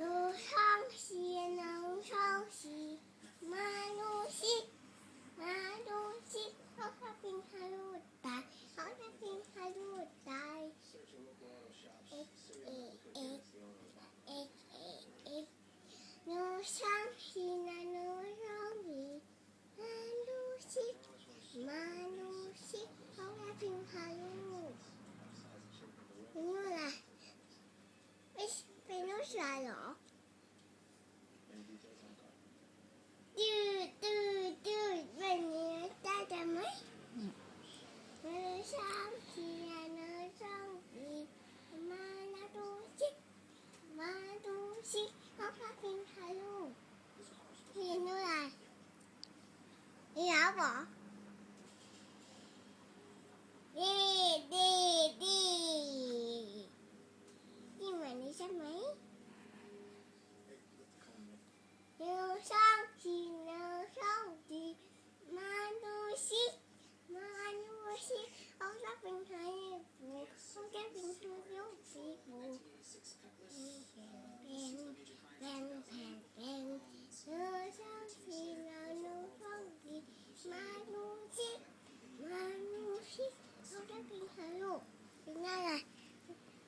หนูช่องสีน้องช่องสีมาดูสิมาดูสิเขาจะเป็นฮารุตายเขาจะเป็นฮารุตายเอ็กเอ็กเอ็กเอ็กเอ็กเอ็กหนูช่องสีนะหนูช่องสีมาดูสิมาดูสิเขาจะเป็นฮารุเป็นอะไรเป็น เป็นลูกชายเหรอดืดดืดดืดแบบนี้ได้จะไหมเมื่อช้างเขียนเนื้อช่องดีมาแล้วดูสิมาดูสิเขาพาเป็นใครลูกเห็นอะไรนี่แล้วเหรอดีดีดีนี่เหมือนนี้ใช่ไหม เนื้อช่องสีเนื้อช่องดีมาดูสิมาดูสิเขาจะเป็นใครบูเขาจะเป็นใครลูกสีบูเป็นเป็นเป็นเป็นเนื้อช่องสีเนื้อเนื้อช่องดีมาดูสิมาดูสิเขาจะเป็นใครลูกเป็นอะไร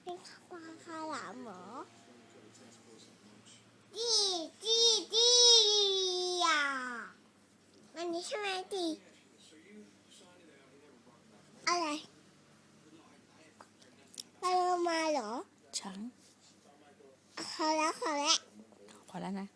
เป็นควายคาหลามเหรอดีดีดีอะวันนี้ใช่ไหมดีอะไรไปลงมาเหรอช้างขอแล้วขอแล้ว พอแล้วนะ